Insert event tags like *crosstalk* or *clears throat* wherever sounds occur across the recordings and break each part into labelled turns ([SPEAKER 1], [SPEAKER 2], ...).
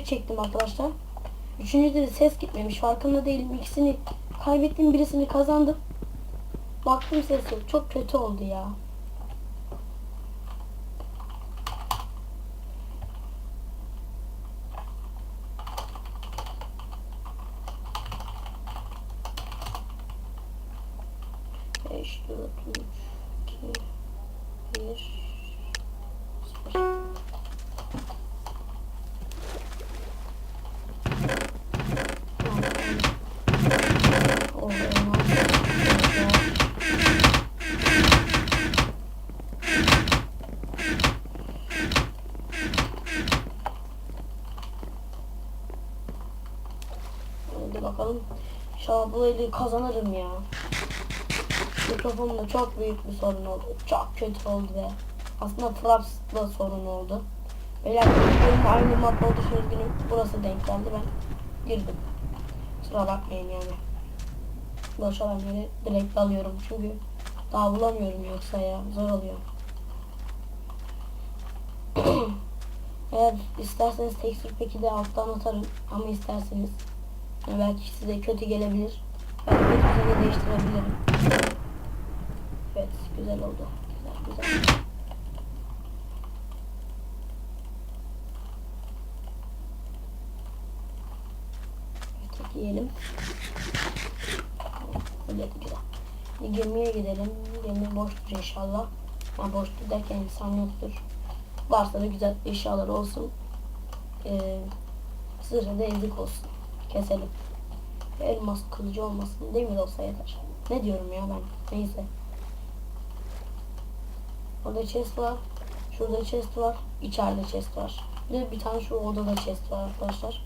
[SPEAKER 1] videoyu çektim arkadaşlar. Üçüncüde de ses gitmemiş. Farkında değilim. İkisini kaybettim. Birisini kazandım. Baktım ses yok. Çok kötü oldu ya. Beş, bakalım. İnşallah bu eli kazanırım ya. Mikrofonda çok büyük bir sorun oldu. Çok kötü oldu be. Aslında Fraps'la sorun oldu. Beyler benim aynı mapta olduğu için üzgünüm. Burası denk geldi ben girdim. Kusura bakmayın yani. Boş olan yeri direkt alıyorum çünkü daha bulamıyorum yoksa ya zor oluyor. *clears throat* Eğer isterseniz tekstür peki de alttan atarım ama isterseniz belki size kötü gelebilir. Belki hepsini değiştirebilirim. Evet güzel oldu. Güzel güzel. Evet yiyelim. Öyle güzel. Bir gemiye gidelim. Gemi boştur inşallah. Ha boştur derken insan yoktur. Varsa da güzel eşyalar olsun. Ee, zırhı da ezik olsun. Keselim. Elmas kılıcı olmasın. Demir olsa yeter. Ne diyorum ya ben? Neyse. Orada chest var. Şurada chest var. İçeride chest var. Bir de bir tane şu odada chest var arkadaşlar.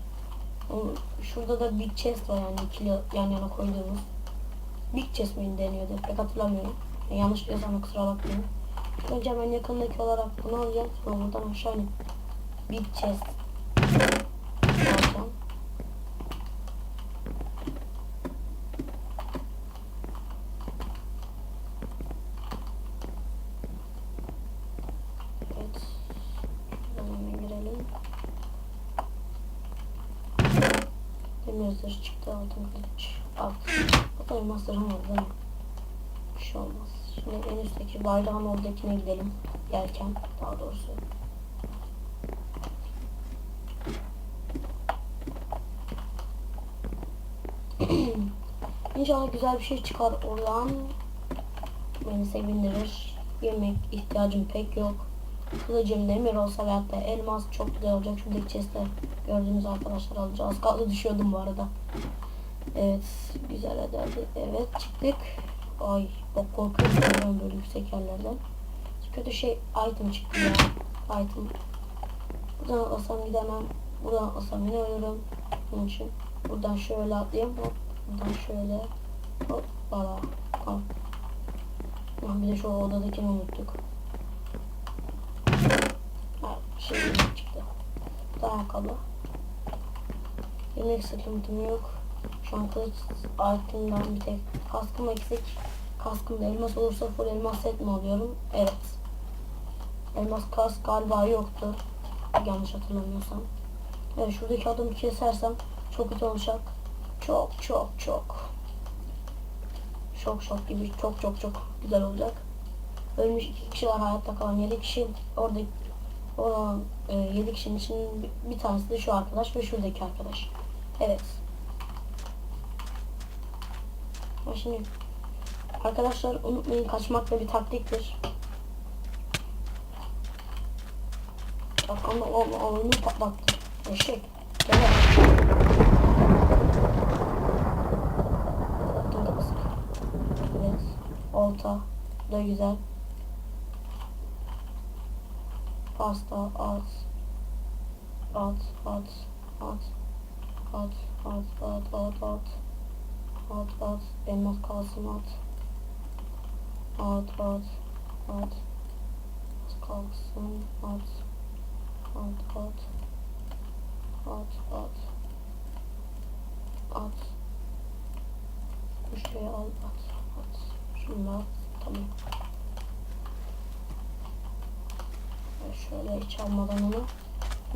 [SPEAKER 1] Şurada da big chest var yani ikili yan yana koyduğumuz. Big chest mi deniyordu? Pek hatırlamıyorum. Yani yanlış diyorsam kusura bakmayın. Önce hemen yakındaki olarak bunu alacağım. Sonra buradan aşağı inip big chest alacağım. Evet. Şuradan hemen girelim. Zırh çıktı altın kılıç. Alt. Hatta elmas zırhım var değil mi? Bir şey olmaz. Şimdi en üstteki bayrağın oradakine gidelim. Yelken daha doğrusu. *clears throat* İnşallah güzel bir şey çıkar oradan. Beni sevindirir. Yemek ihtiyacım pek yok. Kılıcım demir olsa veyahut da elmas çok güzel olacak. Şuradaki chest'te gördüğünüz arkadaşlar alacağız. Az kaldı düşüyordum bu arada. Evet güzel hadi. Evet çıktık. Ay bak korkuyorum böyle yüksek yerlerden. Kötü şey item çıktı ya. Item. Buradan atlasam gidemem. Buradan atlasam yine ölürüm. Onun için buradan şöyle atlayayım. Hop. Buradan şöyle. Hop. Bala. Al. Ah, bir de şu odadakini unuttuk. Ha, şey çıktı. Kala. Yemek sıkıntım yok. Şu an kılıç altından bir tek kaskım eksik. Kaskımda elmas olursa full elmas set mi alıyorum? Evet. Elmas kask galiba yoktu. Yanlış hatırlamıyorsam. Evet şuradaki adamı kesersem çok kötü olacak. Çok çok çok. Çok çok gibi çok çok çok güzel olacak. Ölmüş iki kişi var hayatta kalan yedi kişi. Orada olan e, yedi kişinin içinin bir, tanesi de şu arkadaş ve şuradaki arkadaş. Evet. Ama şimdi arkadaşlar unutmayın kaçmak da bir taktiktir. Bak ama o, o oyunu patlattı. Eşek. Gel. Evet. Olta. Da güzel. Pasta at. At, at, at. At, at, at, at, at. At, at. Elmas kalsın at. At, at, at. Kalksın at. At, at. At, at. At. Bu şeyi al, at, at. Şunu. Tamam. Şöyle hiç almadan onu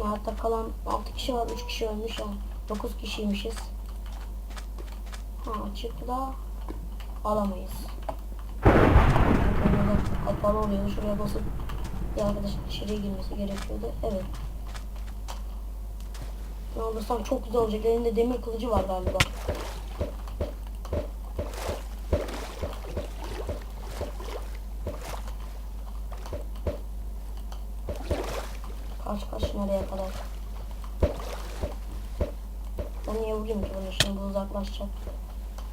[SPEAKER 1] Hayatta kalan 6 kişi var. 3 kişi ölmüş yani. 9 kişiymişiz. Ha açıkla alamayız. Böyle kapalı oluyor. Şuraya basıp bir arkadaşın içeriye girmesi gerekiyordu. Evet. Ne alırsam çok güzel olacak. Elinde demir kılıcı var galiba. Kaç kaç nereye kadar? Ben niye vurayım ki bunu şimdi bu uzaklaşacak.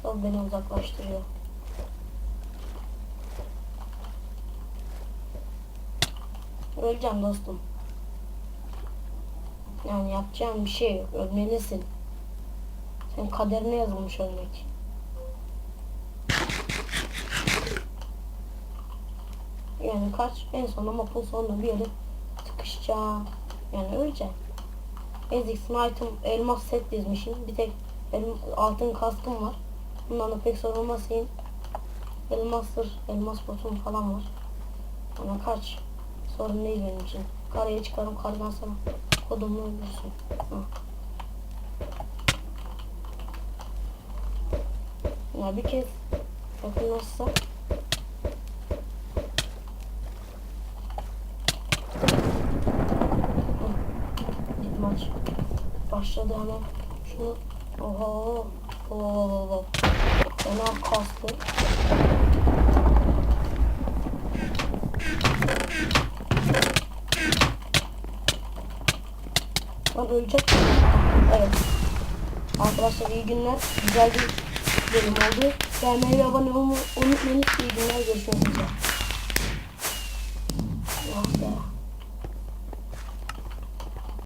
[SPEAKER 1] O beni uzaklaştırıyor. Öleceğim dostum. Yani yapacağım bir şey yok. Ölmelisin. Senin kaderine yazılmış ölmek. Yani kaç en sonunda mapın sonunda bir yere sıkışacağım. Yani öleceğim. Ezik item elmas set dizmişim. Bir tek elim, altın kaskım var. Bundan da pek sorulmasın. Elmastır, elmas botum falan var. Ama kaç. Sorun değil benim için. Karaya çıkarım kardan sana. Kodumu öldürsün. Hı. Ya bir kez yakınlaşsa Git adam şunu oha oha ona kastı Lan ölecek. Evet. Arkadaşlar iyi günler. Güzel bir bölüm oldu. Beğenmeyi ve abone olmayı unutmayın. İyi günler. Görüşmek üzere. Ah be